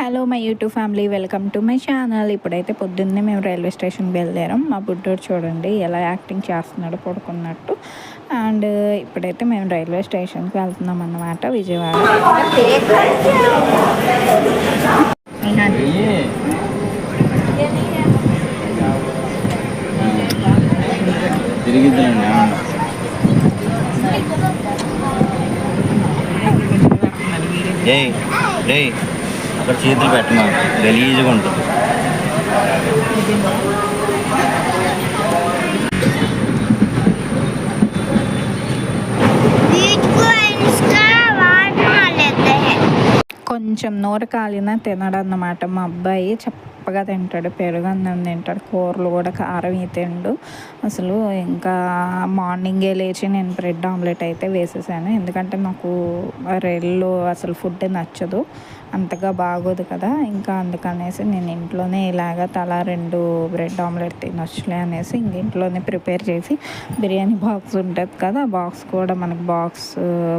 Hello my YouTube family welcome to my channel ఇప్పుడైతే పొద్దున్నే మేము రైల్వే స్టేషన్కి బయలుదేరాం. మా బుడ్డోడు చూడండి ఎలా యాక్టింగ్ చేస్తున్నాడు పడుకున్నట్టు. అండ్ ఇప్పుడైతే మేము రైల్వే స్టేషన్కి వెళ్తున్నాం అన్నమాట విజయవాడ. తిరిగిద్దాండి Hey, అక్కడ చేతులు పెట్టమని. గలీజ్గా ఉంటుంది. కొంచెం నోరు కాలిన తినడన్నమాట. మా అబ్బాయి చప్పగా తింటాడు. పెరుగు అన్నం తింటాడు. కూరలు కూడా కారం తిండు. అసలు ఇంకా మార్నింగే లేచి నేను బ్రెడ్ ఆమ్లెట్ అయితే వేసేసాను. ఎందుకంటే నాకు రెల్లు అసలు ఫుడ్ నచ్చదు. అంతగా బాగోదు కదా. ఇంకా అందుకనేసి నేను ఇంట్లోనే ఇలాగ తలా రెండు బ్రెడ్ ఆమ్లెట్ తినొచ్చులే అనేసి ఇంక ఇంట్లోనే ప్రిపేర్ చేసి బిర్యానీ బాక్స్ ఉంటుంది కదా. ఆ బాక్స్ కూడా మనకి బాక్స్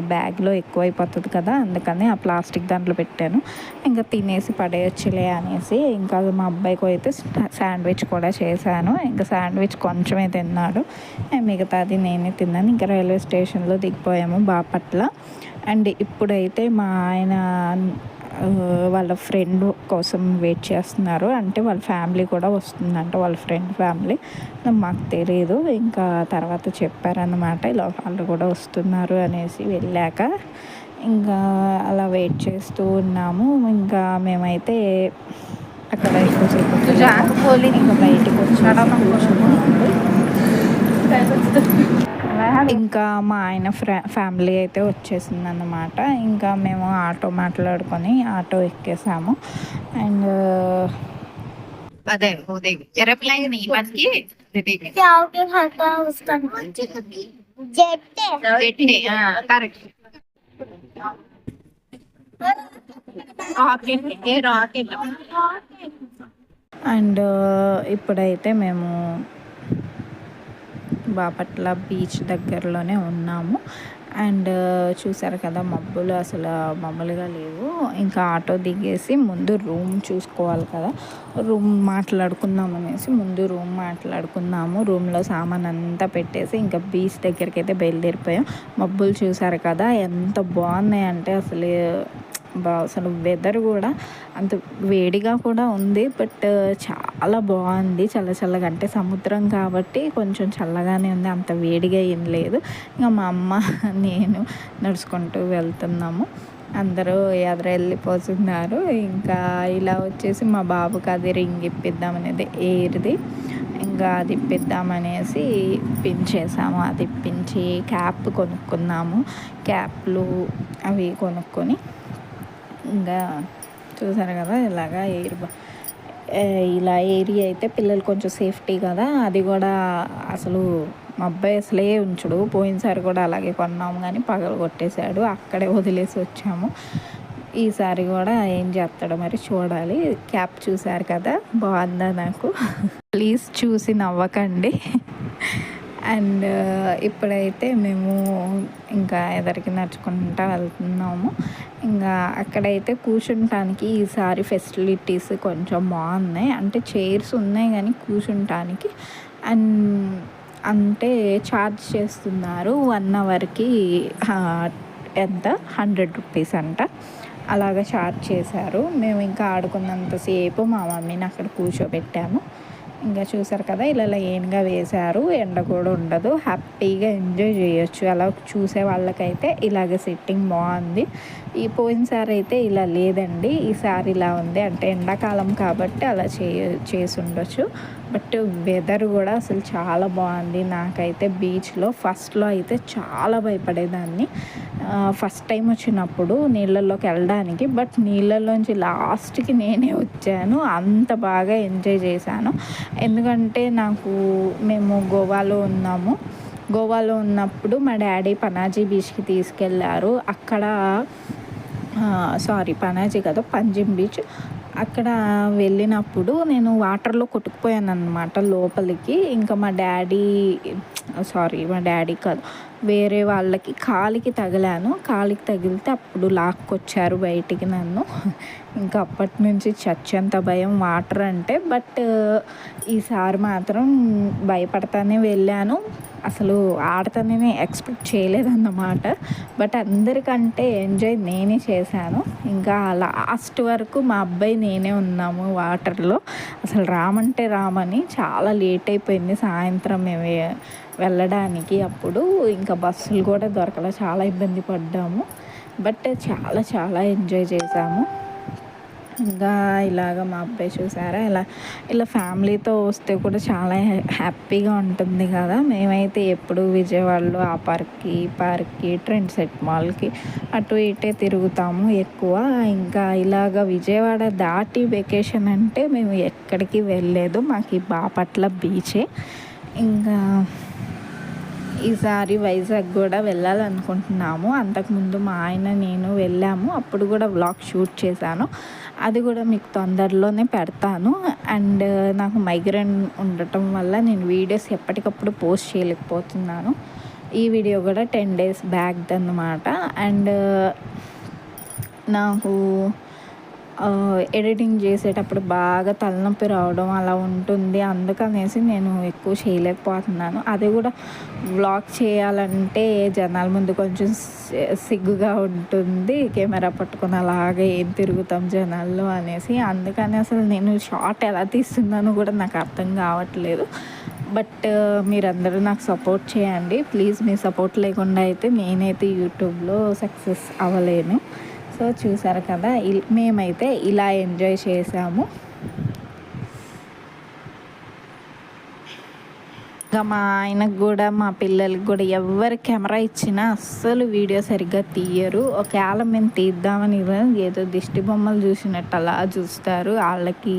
బ్యాగ్లో ఎక్కువైపోతుంది కదా. అందుకని ఆ ప్లాస్టిక్ దాంట్లో పెట్టాను. ఇంకా తినేసి పడేయచ్చులే అనేసి ఇంకా మా అబ్బాయికి అయితే శాండ్విచ్ కూడా చేశాను. ఇంకా శాండ్విచ్ కొంచెమే తిన్నాడు. మిగతాది నేనే తిన్నాను. ఇంకా రైల్వే స్టేషన్లో దిగిపోయాము బాపట్ల. అండ్ ఇప్పుడైతే మా ఆయన వాళ్ళ ఫ్రెండ్ కోసం వెయిట్ చేస్తున్నారు. అంటే వాళ్ళ ఫ్యామిలీ కూడా వస్తుందంట వాళ్ళ ఫ్రెండ్ ఫ్యామిలీ. మాకు తెలియదు ఇంకా తర్వాత చెప్పారన్నమాట ఇలా వాళ్ళు కూడా వస్తున్నారు అనేసి వెళ్ళాక ఇంకా అలా వెయిట్ చేస్తూ ఉన్నాము. ఇంకా మేమైతే అక్కడ ఎక్కువసేపు. ఇంకా బయటికి వచ్చి ఇంకా మా ఆయన ఫ్రా ఫ్యామిలీ అయితే వచ్చేసింది అన్నమాట ఇంకా మేము ఆటో మాట్లాడుకొని ఆటో ఎక్కేసాము. అండ్ అదే అండ్ ఇప్పుడైతే మేము బాపట్ల బీచ్ దగ్గరలోనే ఉన్నాము. అండ్ చూసారు కదా మబ్బులు అసలు మామూలుగా లేవు. ఇంకా ఆటో దిగేసి ముందు రూమ్ చూసుకోవాలి కదా. రూమ్ మాట్లాడుకుందాం అనేసి ముందు రూమ్ మాట్లాడుకున్నాము రూమ్లో సామాన్ అంతా పెట్టేసి ఇంకా బీచ్ దగ్గరికి అయితే బయలుదేరిపోయాం. మబ్బులు చూసారు కదా ఎంత బాగున్నాయి అంటే అసలు బా అసలు వెదర్ కూడా అంత వేడిగా కూడా ఉంది బట్ uh, చాలా బాగుంది. చల్ల చల్లగా అంటే సముద్రం కాబట్టి కొంచెం చల్లగానే ఉంది అంత వేడిగా ఏం లేదు. ఇంకా మా అమ్మ నేను నడుచుకుంటూ వెళ్తున్నాము. అందరూ ఎదురు వెళ్ళిపోతున్నారు ఇంకా ఇలా వచ్చేసి మా బాబుకి అది రింగ్ ఇప్పిద్దాం అనేది ఎయిర్ది ఇంకా అది ఇప్పిద్దామనేసి ఇప్పించేసాము. అది ఇప్పించి క్యాప్ కొనుక్కున్నాము. క్యాప్లు అవి కొనుక్కొని ఇంకా చూసారు కదా ఇలాగా ఎయిర్ బ- ఇలా ఏరియా అయితే పిల్లలు కొంచెం సేఫ్టీ కదా అది కూడా అసలు మా అబ్బాయి అసలే ఉంచుడు. పోయినసారి కూడా అలాగే కొన్నాము కానీ పగలు కొట్టేశాడు. అక్కడే వదిలేసి వచ్చాము. ఈసారి కూడా ఏం చేస్తాడో మరి చూడాలి. క్యాప్ చూశారు కదా బాగుందా నాకు? ప్లీజ్ చూసి నవ్వకండి. అండ్ ఇప్పుడైతే మేము ఇంకా ఎదరికి నడుచుకుంటా వెళ్తున్నాము. ఇంకా అక్కడైతే కూర్చుంటానికి ఈసారి ఫెసిలిటీస్ కొంచెం బాగున్నాయి. అంటే చైర్స్ ఉన్నాయి కానీ కూర్చుంటానికి. అండ్ అంటే ఛార్జ్ చేస్తున్నారు వన్ అవర్కి ఎంత? హండ్రెడ్ రూపీస్ అంట. అలాగ ఛార్జ్ చేశారు. మేము ఇంకా ఆడుకున్నంతసేపు మా మమ్మీని అక్కడ కూర్చోబెట్టాము. ఇంకా చూసారు కదా ఇలా లైన్గా వేశారు. ఎండ కూడా ఉండదు. హ్యాపీగా ఎంజాయ్ చేయొచ్చు. అలా చూసే వాళ్ళకైతే ఇలాగ సెట్టింగ్ బాగుంది. ఈ పోయినసారి అయితే ఇలా లేదండి. ఈసారి ఇలా ఉంది. అంటే ఎండాకాలం కాబట్టి అలా చేయ చేసి ఉండొచ్చు. బట్ వెదర్ కూడా అసలు చాలా బాగుంది. నాకైతే బీచ్లో ఫస్ట్లో అయితే చాలా భయపడేదాన్ని. ఫస్ట్ టైం వచ్చినప్పుడు నీళ్ళల్లోకి వెళ్ళడానికి బట్ నీళ్ళల్లోంచి లాస్ట్కి నేనే వచ్చాను. అంత బాగా ఎంజాయ్ చేశాను. ఎందుకంటే నాకు మేము గోవాలో ఉన్నాము. గోవాలో ఉన్నప్పుడు మా డాడీ పనాజీ బీచ్కి తీసుకెళ్ళారు అక్కడ సారీ పనాజీ కదా పంజిమ్ బీచ్. అక్కడ వెళ్ళినప్పుడు నేను వాటర్లో కొట్టుకుపోయాను అనమాట లోపలికి. ఇంకా మా డాడీ సారీ మా డాడీ కాదు వేరే వాళ్ళకి కాలికి తగిలాను. కాలికి తగిలితే అప్పుడు లాక్కొచ్చారు బయటికి నన్ను. ఇంకా అప్పటి నుంచి చచ్చేంత భయం వాటర్ అంటే బట్ ఈసారి మాత్రం భయపడతానే వెళ్ళాను. అసలు ఆడతానని ఎక్స్పెక్ట్ చేయలేదన్నమాట. బట్ అందరికంటే ఎంజాయ్ నేనే చేశాను. ఇంకా లాస్ట్ వరకు మా అబ్బాయి నేనే ఉన్నాము వాటర్లో. అసలు రామంటే రామని చాలా లేట్ అయిపోయింది సాయంత్రం మేము వెళ్ళడానికి అప్పుడు. ఇంకా బస్సులు కూడా దొరకలే చాలా ఇబ్బంది పడ్డాము. బట్ చాలా చాలా ఎంజాయ్ చేసాము ఇంకా ఇలాగ మా అబ్బాయి చూసారా? ఇలా ఇలా ఫ్యామిలీతో వస్తే కూడా చాలా హ్యాపీగా ఉంటుంది కదా? మేమైతే ఎప్పుడు విజయవాడలో ఆ పార్క్కి ఈ పార్క్కి ట్రెండ్ సెట్ మాల్కి అటు ఇటే తిరుగుతాము ఎక్కువ. ఇంకా ఇలాగ విజయవాడ దాటి వెకేషన్ అంటే మేము ఎక్కడికి వెళ్ళలేదు. మాకు ఈ బాపట్ల బీచే. ఇంకా ఈసారి వైజాగ్ కూడా వెళ్ళాలనుకుంటున్నాము. అంతకుముందు మా ఆయన నేను వెళ్ళాము. అప్పుడు కూడా వ్లాగ్ షూట్ చేశాను. అది కూడా మీకు తొందరలోనే పెడతాను. అండ్ నాకు మైగ్రేన్ ఉండటం వల్ల నేను వీడియోస్ ఎప్పటికప్పుడు పోస్ట్ చేయలేకపోతున్నాను. ఈ వీడియో కూడా టెన్ డేస్ బ్యాక్ది అన్నమాట అండ్ నాకు ఎడిటింగ్ చేసేటప్పుడు బాగా తలనొప్పి రావడం అలా ఉంటుంది అందుకనేసి నేను ఎక్కువ చేయలేకపోతున్నాను. అది కూడా వ్లాగ్ చేయాలంటే జనాల ముందు కొంచెం సిగ్గుగా ఉంటుంది. కెమెరా పట్టుకుని అలాగే ఏం తిరుగుతాం జనాల్లో అనేసి. అందుకని అసలు నేను షార్ట్ ఎలా తీస్తున్నానో కూడా నాకు అర్థం కావట్లేదు. బట్ మీరందరూ నాకు సపోర్ట్ చేయండి. ప్లీజ్ మీ సపోర్ట్ లేకుండా అయితే నేనైతే యూట్యూబ్లో సక్సెస్ అవ్వలేను. సో చూసారు కదా మేమైతే ఇలా ఎంజాయ్ చేసాము. ఇంకా మా ఆయనకు కూడా మా పిల్లలకి కూడా ఎవరు కెమెరా ఇచ్చినా అస్సలు వీడియో సరిగ్గా తీయరు. ఒకవేళ మేము తీద్దామని ఏదో దిష్టి బొమ్మలు చూసినట్టు అలా చూస్తారు. వాళ్ళకి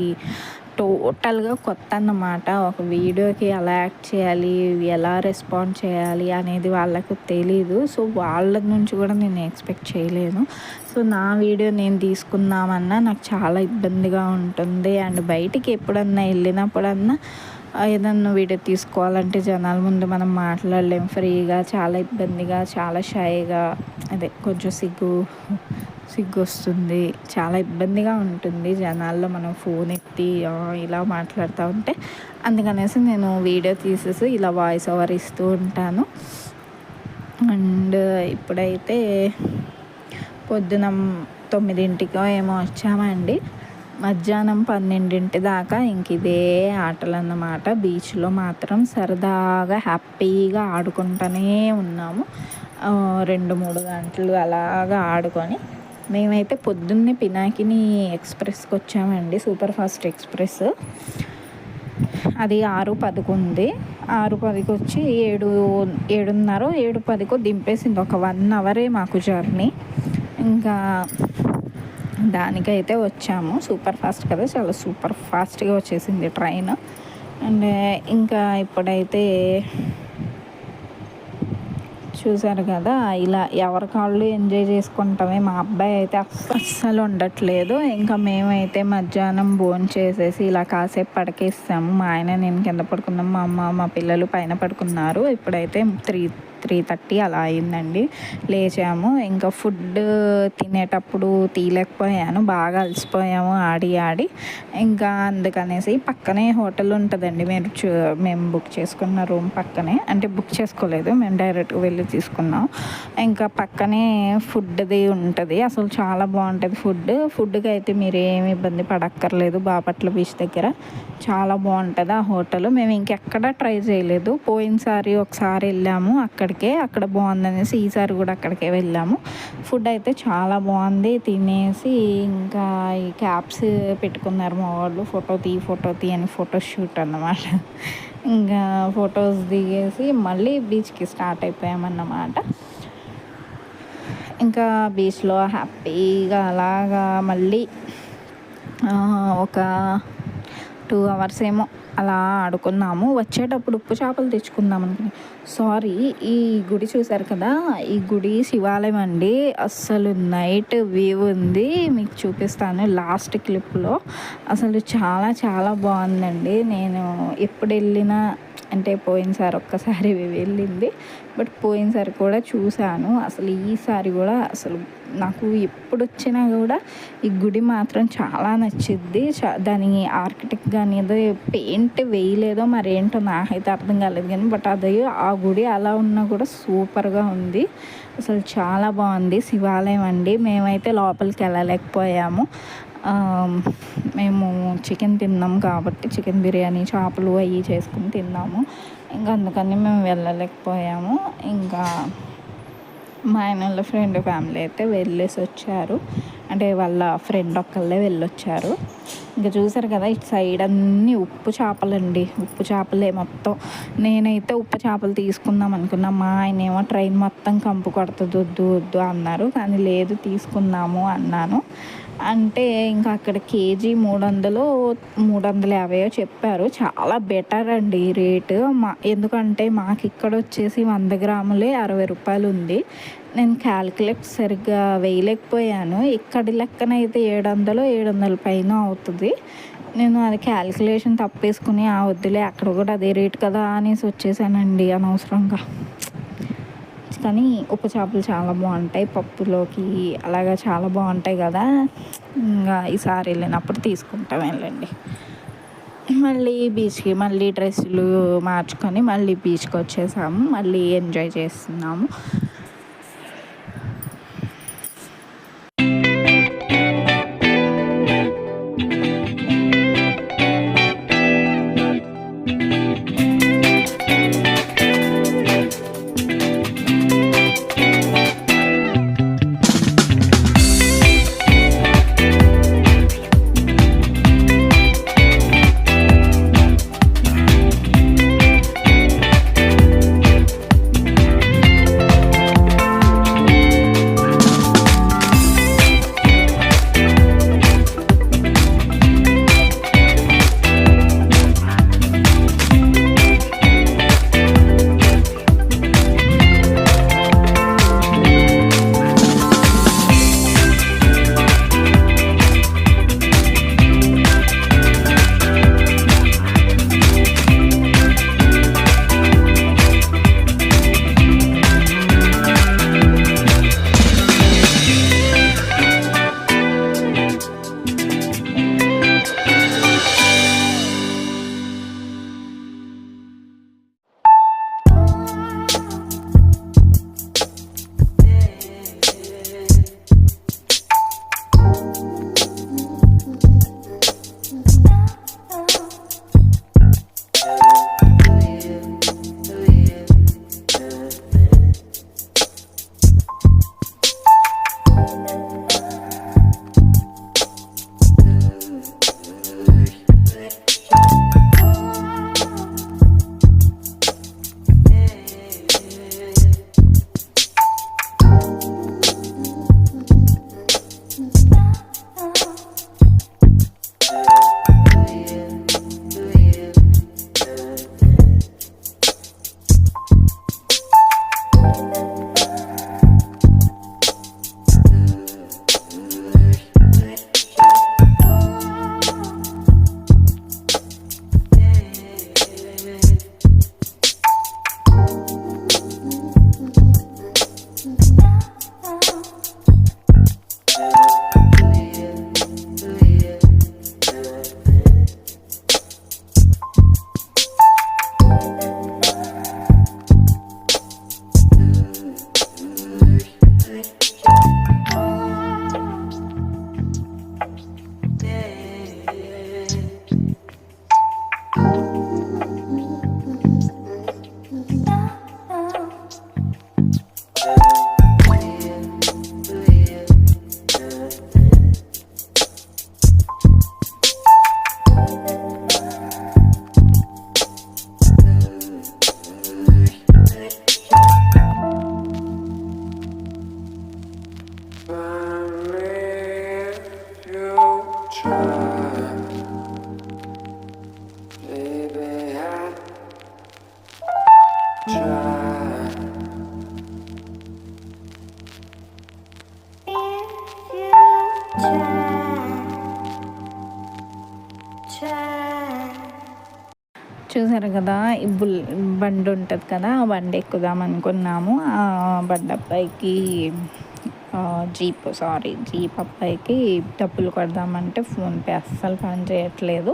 టోటల్గా కొత్త అన్నమాట ఒక వీడియోకి ఎలా యాక్ట్ చేయాలి ఎలా రెస్పాండ్ చేయాలి అనేది వాళ్ళకు తెలీదు. సో వాళ్ళ నుంచి కూడా నేను ఎక్స్పెక్ట్ చేయలేను. సో నా వీడియో నేను తీసుకుందామన్నా నాకు చాలా ఇబ్బందిగా ఉంటుంది. అండ్ బయటికి ఎప్పుడన్నా వెళ్ళినప్పుడన్నా ఏదన్నా వీడియో తీసుకోవాలంటే జనాల ముందు మనం మాట్లాడలేం. ఫ్రీగా చాలా ఇబ్బందిగా చాలా షైగా అదే కొంచెం సిగ్గు సిగ్గు వస్తుంది చాలా ఇబ్బందిగా ఉంటుంది జనాల్లో మనం ఫోన్ ఎత్తి ఇలా మాట్లాడుతూ ఉంటే. అందుకనేసి నేను వీడియో తీసేసి ఇలా వాయిస్ ఓవర్ ఇస్తూ ఉంటాను. అండ్ ఇప్పుడైతే పొద్దున తొమ్మిదింటికో ఏమో వచ్చామండి. మధ్యాహ్నం పన్నెండింటి దాకా ఇంక ఇదే ఆటలు అన్నమాట బీచ్లో మాత్రం సరదాగా హ్యాపీగా ఆడుకుంటూనే ఉన్నాము. రెండు మూడు గంటలు అలాగా ఆడుకొని మేమైతే పొద్దున్నే పినాకిని ఎక్స్ప్రెస్కి వచ్చామండి సూపర్ ఫాస్ట్ ఎక్స్ప్రెస్. అది ఆరు పదికి ఉంది ఆరు పదికి వచ్చి ఏడు ఏడున్నర ఏడు పదికో దింపేసింది. ఒక వన్ అవరే మాకు జర్నీ. ఇంకా దానికైతే వచ్చాము. సూపర్ ఫాస్ట్ కదా చాలా సూపర్ ఫాస్ట్గా వచ్చేసింది ట్రైన్. అండ్ ఇంకా ఇప్పుడైతే చూసారు కదా ఇలా ఎవరి కాళ్ళు ఎంజాయ్ చేసుకుంటామే మా అబ్బాయి అయితే అస్సలు ఉండట్లేదు. ఇంకా మేమైతే మధ్యాహ్నం భోజనం చేసేసి ఇలా కాసేపు పడకేస్తాము మా ఆయన నేను కింద పడుకున్నాం మా అమ్మ మా పిల్లలు పైన పడుకున్నారు. ఇప్పుడైతే త్రీ త్రీ థర్టీ అలా అయిందండి. లేచాము. ఇంకా ఫుడ్ తినేటప్పుడు తీయలేకపోయాను. బాగా అలసిపోయాము ఆడి ఆడి. ఇంకా అందుకనేసి పక్కనే హోటల్ ఉంటుందండి. మీరు చూ మేము బుక్ చేసుకున్న రూమ్ పక్కనే. అంటే బుక్ చేసుకోలేదు. మేము డైరెక్ట్గా వెళ్ళి తీసుకున్నాం. ఇంకా పక్కనే ఫుడ్ది ఉంటుంది. అసలు చాలా బాగుంటుంది ఫుడ్. ఫుడ్కి అయితే మీరు ఏమి ఇబ్బంది పడక్కర్లేదు. బాపట్ల బీచ్ దగ్గర చాలా బాగుంటుంది ఆ హోటల్. మేము ఇంకెక్కడ ట్రై చేయలేదు. పోయినసారి ఒకసారి వెళ్ళాము. అక్కడ అక్కడికే అక్కడ బాగుందనేసి ఈసారి కూడా అక్కడికే వెళ్ళాము. ఫుడ్ అయితే చాలా బాగుంది. తినేసి ఇంకా ఈ క్యాప్స్ పెట్టుకున్నారు మా వాళ్ళు. ఫోటో తీ ఫోటో తీ అని ఫోటో షూట్ అన్నమాట. ఇంకా ఫొటోస్ దిగేసి మళ్ళీ బీచ్కి స్టార్ట్ అయిపోయామన్నమాట. ఇంకా బీచ్లో హ్యాపీగా అలాగా మళ్ళీ ఒక టూ అవర్స్ ఏమో అలా ఆడుకున్నాము. వచ్చేటప్పుడు ఉప్పు చేపలు తెచ్చుకుందాం అనుకుని. సారీ ఈ గుడి చూసారు కదా? ఈ గుడి శివాలయం అండి. అస్సలు నైట్ వ్యూ ఉంది. మీకు చూపిస్తాను లాస్ట్ క్లిప్లో. అసలు చాలా చాలా బాగుందండి. నేను ఎప్పుడు వెళ్ళినా అంటే పోయినసారి ఒక్కసారి వెళ్ళింది. బట్ పోయినసారి కూడా చూశాను. అసలు ఈసారి కూడా అసలు నాకు ఎప్పుడు వచ్చినా కూడా ఈ గుడి మాత్రం చాలా నచ్చింది దాని ఆర్కిటెక్ట్ కానీ ఏదో పెయింట్ వేయలేదో మరి ఏంటో నాకైతే అర్థం కాలేదు కానీ బట్ అది ఆ గుడి అలా ఉన్నా కూడా సూపర్గా ఉంది. అసలు చాలా బాగుంది. శివాలయం అండి. మేమైతే లోపలికి వెళ్ళలేకపోయాము. మేము చికెన్ తిన్నాం కాబట్టి చికెన్ బిర్యానీ చేపలు అవి చేసుకుని తిన్నాము. ఇంకా అందుకని మేము వెళ్ళలేకపోయాము. ఇంకా మా ఆయన వాళ్ళ ఫ్రెండ్ ఫ్యామిలీ అయితే వెళ్ళేసి వచ్చారు. అంటే వాళ్ళ ఫ్రెండ్ ఒక్కళ్ళే వెళ్ళొచ్చారు. ఇంకా చూసారు కదా ఇటు సైడ్ అన్నీ ఉప్పు చేపలండి. ఉప్పు చేపలే మొత్తం. నేనైతే ఉప్పు చేపలు తీసుకుందాం అనుకున్నా. మా ఆయన ఏమో ట్రైన్ మొత్తం కంపు కొడుతుంది వద్దు వద్దు అన్నారు. కానీ లేదు తీసుకుందాము అన్నాను. అంటే ఇంకా అక్కడ కేజీ మూడు వందలు మూడు వందల యాభైయో చెప్పారు. చాలా బెటర్ అండి రేటు. మా ఎందుకంటే మాకు ఇక్కడ వచ్చేసి వంద గ్రాములే అరవై రూపాయలు ఉంది నేను క్యాలిక్యులేట్ సరిగ్గా వేయలేకపోయాను. ఇక్కడి లెక్కన అయితే ఏడు వందలు ఏడు వందల పైన అవుతుంది. నేను అది క్యాలిక్యులేషన్ తప్పేసుకుని ఆ వద్దులే అక్కడ కూడా అదే రేట్ కదా అనేసి వచ్చేసానండి అనవసరంగా. కానీ ఉప్పు చేపలు చాలా బాగుంటాయి. పప్పులోకి అలాగా చాలా బాగుంటాయి కదా. ఇంకా ఈసారి వెళ్ళినప్పుడు తీసుకుంటాం మళ్ళీ బీచ్కి మళ్ళీ డ్రెస్సులు మార్చుకొని మళ్ళీ బీచ్కి వచ్చేసాము మళ్ళీ ఎంజాయ్ చేస్తున్నాము. బండి ఉంటుంది కదా ఆ బండి ఎక్కుదాం అనుకున్నాము. ఆ బండి అబ్బాయికి జీప్ సారీ జీప్ అబ్బాయికి డబ్బులు కొడదామంటే ఫోన్పే అస్సలు పని చేయట్లేదు.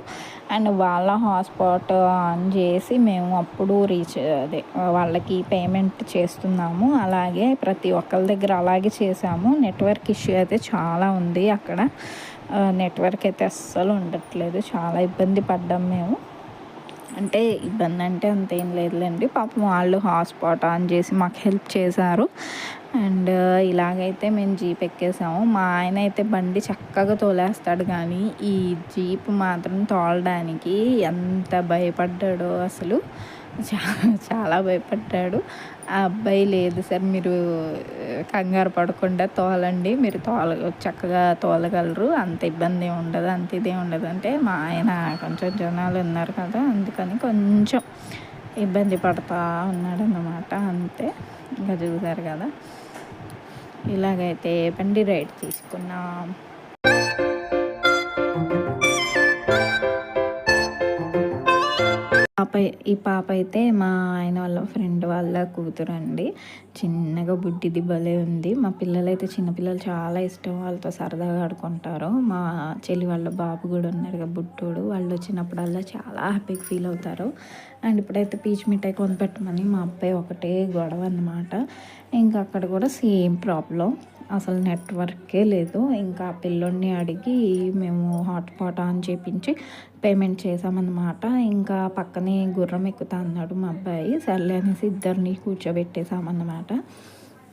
అండ్ వాళ్ళ హాట్స్పాట్ ఆన్ చేసి మేము అప్పుడు రీచ్ అదే వాళ్ళకి పేమెంట్ చేస్తున్నాము. అలాగే ప్రతి ఒక్కరి దగ్గర అలాగే చేసాము నెట్వర్క్ ఇష్యూ అయితే చాలా ఉంది అక్కడ. నెట్వర్క్ అయితే అస్సలు ఉండట్లేదు. చాలా ఇబ్బంది పడ్డాం మేము. అంటే ఇబ్బంది అంటే అంతేం లేదులేండి. పాపం వాళ్ళు హాట్స్పాట్ ఆన్ చేసి మాకు హెల్ప్ చేశారు. అండ్ ఇలాగైతే మేము జీప్ ఎక్కేసాము. మా ఆయన అయితే బండి చక్కగా తోలేస్తాడు కానీ ఈ జీప్ మాత్రం తోలడానికి ఎంత భయపడ్డాడో అసలు. చాలా చాలా భయపడ్డాడు. ఆ అబ్బాయి లేదు సార్ మీరు కంగారు పడకుండా తోలండి మీరు తోల చక్కగా తోలగలరు అంత ఇబ్బంది ఉండదు అంత ఇదే ఉండదు. అంటే మా ఆయన కొంచెం జనాలు ఉన్నారు కదా అందుకని కొంచెం ఇబ్బంది పడతా ఉన్నాడు అన్నమాట అంతే. ఇంకా చూసారు కదా. ఇలాగైతే బండి రైడ్ తీసుకున్నాం. పాప ఈ పాప అయితే మా ఆయన వాళ్ళ ఫ్రెండ్ వాళ్ళ కూతురు అండి. చిన్నగా బుడ్డిది భలే ఉంది. మా పిల్లలు అయితే చిన్నపిల్లలు చాలా ఇష్టం వాళ్ళతో సరదాగా ఆడుకుంటారు. మా చెల్లి వాళ్ళ బాబు కూడా ఉన్నాడు కదా బుట్టోడు వాళ్ళు వచ్చినప్పుడల్లా చాలా హ్యాపీగా ఫీల్ అవుతారు. అండ్ ఇప్పుడైతే పీచ్ మిఠాయి కొనిపెట్టమని మా అబ్బాయి ఒకటే గొడవ అన్నమాట. ఇంకా అక్కడ కూడా సేమ్ ప్రాబ్లం. అసలు నెట్వర్కే లేదు. ఇంకా పిల్లోడిని అడిగి మేము హాట్స్పాట్ ఆన్ చేపించి పేమెంట్ చేసామన్నమాట ఇంకా పక్కనే గుర్రం ఎక్కుతా అన్నాడు మా అబ్బాయి. సర్లే అనేసి ఇద్దరిని కూర్చోబెట్టేసామన్నమాట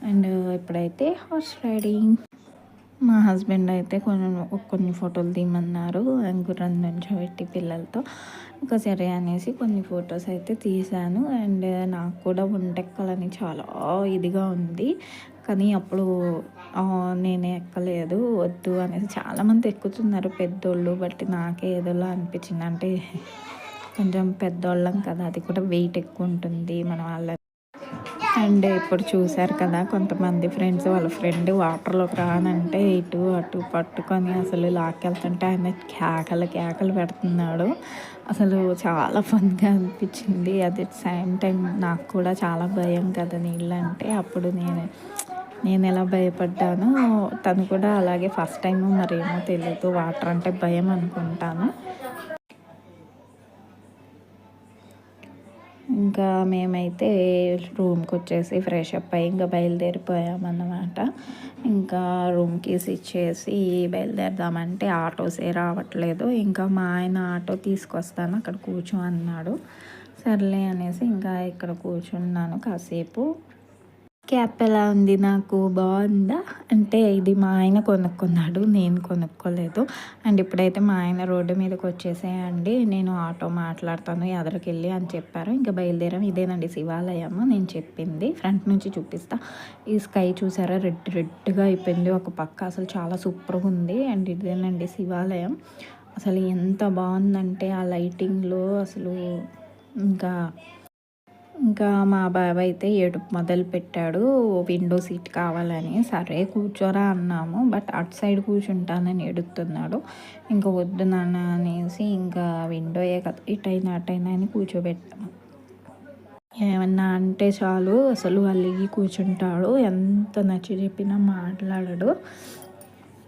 అండ్ ఇప్పుడైతే హార్స్ రైడింగ్. మా హస్బెండ్ అయితే కొన్ని కొన్ని ఫోటోలు తీయమన్నారు. గుర్రం నుంచి పెట్టి పిల్లలతో. ఇంకా సరే అనేసి కొన్ని ఫొటోస్ అయితే తీశాను. అండ్ నాకు కూడా వంటెక్కాలని చాలా ఇదిగా ఉంది. కానీ అప్పుడు నేనే ఎక్కలేదు. వద్దు అనేసి చాలామంది ఎక్కుతున్నారు. పెద్దోళ్ళు బట్ నాకే ఏదోలా అనిపించింది. అంటే కొంచెం పెద్దోళ్ళం కదా అది కూడా వెయిట్ ఎక్కువ ఉంటుంది. మన వాళ్ళ అండ్ ఇప్పుడు చూశారు కదా కొంతమంది ఫ్రెండ్స్ వాళ్ళ ఫ్రెండ్ వాటర్లోకి రానంటే ఇటు అటు పట్టుకొని అసలు లాక్కెళ్తుంటే ఆయన కేకలు కేకలు పెడుతున్నాడు. అసలు చాలా ఫన్గా అనిపించింది. అది సేమ్ టైం నాకు కూడా చాలా భయం కదా నీళ్ళు అంటే అప్పుడు నేను నేను ఎలా భయపడ్డానో తను కూడా అలాగే ఫస్ట్ టైం మరేమో తెలియదు వాటర్ అంటే భయం అనుకుంటాను. ఇంకా మేమైతే రూమ్కి వచ్చేసి ఫ్రెష్ అప్ అయ్యి ఇంకా బయలుదేరిపోయామన్నమాట. ఇంకా రూమ్ కీస్ ఇచ్చేసి బయలుదేరదామంటే ఆటోసే రావట్లేదు. ఇంకా మా ఆయన ఆటో తీసుకొస్తాను అక్కడ కూర్చో అన్నాడు. సర్లే అనేసి ఇంకా ఇక్కడ కూర్చున్నాను కాసేపు. క్యాప్ ఎలా ఉంది నాకు బాగుందా? అంటే ఇది మా ఆయన కొనుక్కున్నాడు నేను కొనుక్కోలేదు. అండ్ ఇప్పుడైతే మా ఆయన రోడ్డు మీదకి వచ్చేసేయండి నేను ఆటో మాట్లాడతాను ఎదరికి వెళ్ళి అని చెప్పారు. ఇంకా బయలుదేరాం. ఇదేనండి శివాలయం నేను చెప్పింది. ఫ్రంట్ నుంచి చూపిస్తా. ఈ స్కై చూసారా? రెడ్ రెడ్గా అయిపోయింది ఒక పక్క. అసలు చాలా సూపర్గా ఉంది. అండ్ ఇదేనండి శివాలయం. అసలు ఎంత బాగుందంటే ఆ లైటింగ్లో అసలు ఇంకా ఇంకా మా బాబాయ్ అయితే ఏడుపు మొదలు పెట్టాడు విండో సీట్ కావాలని. సరే కూర్చోరా అన్నాము. బట్ అటు సైడ్ కూర్చుంటానని ఎడుతున్నాడు ఇంకా వద్దు నాన్న అనేసి ఇంకా విండోయే కదా ఇటైనా అటైనా అని కూర్చోబెట్టాము. ఏమన్నా అంటే చాలు అసలు అలిగి కూర్చుంటాడు. ఎంత నచ్చి చెప్పినా మాట్లాడడు.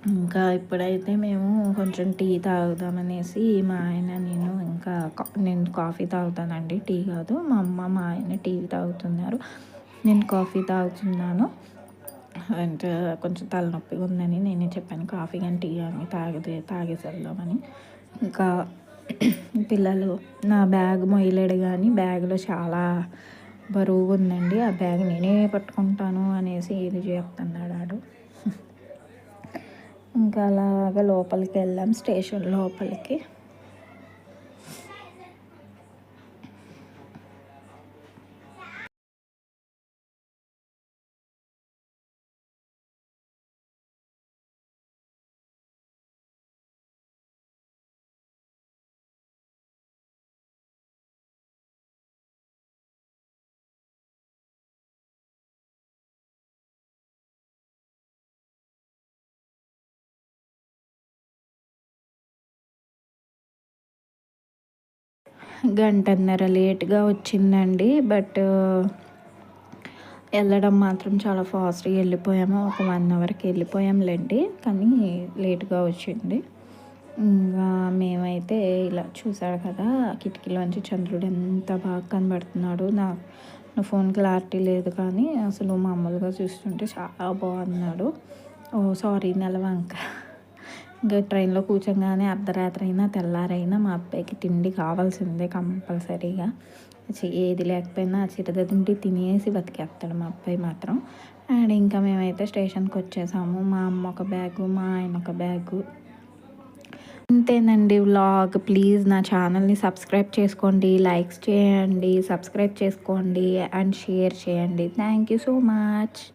ఇంకా ఇప్పుడైతే మేము కొంచెం టీ తాగుదామనేసి మా ఆయన నేను ఇంకా నేను కాఫీ తాగుతానండి. టీ కాదు మా అమ్మ మా ఆయన టీ తాగుతున్నారు. నేను కాఫీ తాగుతున్నాను. అండ్ కొంచెం తలనొప్పిగా ఉందని నేనే చెప్పాను కాఫీ కానీ టీ కానీ తాగితే తాగేసేద్దామని ఇంకా పిల్లలు నా బ్యాగ్ మొయ్యలేడు కానీ బ్యాగ్లో చాలా బరువు ఉందండి ఆ బ్యాగ్ నేనే పట్టుకుంటాను అనేసి ఇది చెప్తున్నాడు ఆడు. ఇంకా అలాగా లోపలికి వెళ్ళాం స్టేషన్ లోపలికి. గంటన్నర లేట్గా వచ్చిందండి. బట్ వెళ్ళడం మాత్రం చాలా ఫాస్ట్గా వెళ్ళిపోయాము. ఒక వన్ అవర్కి వెళ్ళిపోయాంలేండి. కానీ లేట్గా వచ్చింది. ఇంకా మేమైతే ఇలా చూసాడు కదా కిటికీలోంచి చంద్రుడు ఎంత బాగా కనబడుతున్నాడు. నా నా ఫోన్ క్లారిటీ లేదు కానీ అసలు మామూలుగా చూస్తుంటే చాలా బాగున్నాడు. ఓ సారీ నెలవంక. ఇంకా ట్రైన్లో కూర్చోగానే అర్ధరాత్రి అయినా తెల్లారైనా మా అబ్బాయికి తిండి కావాల్సిందే కంపల్సరీగా. చి- ఏది లేకపోయినా చిరగ తిండి తినేసి బతికేస్తాడు మా అబ్బాయి మాత్రం. అండ్ ఇంకా మేమైతే స్టేషన్కి వచ్చేసాము. మా అమ్మ ఒక బ్యాగు మా ఆయన ఒక బ్యాగు. అంతేనండి వ్లాగ్. ప్లీజ్ నా ఛానల్ని సబ్స్క్రైబ్ చేసుకోండి లైక్స్ చేయండి సబ్స్క్రైబ్ చేసుకోండి అండ్ షేర్ చేయండి. Thank you so much.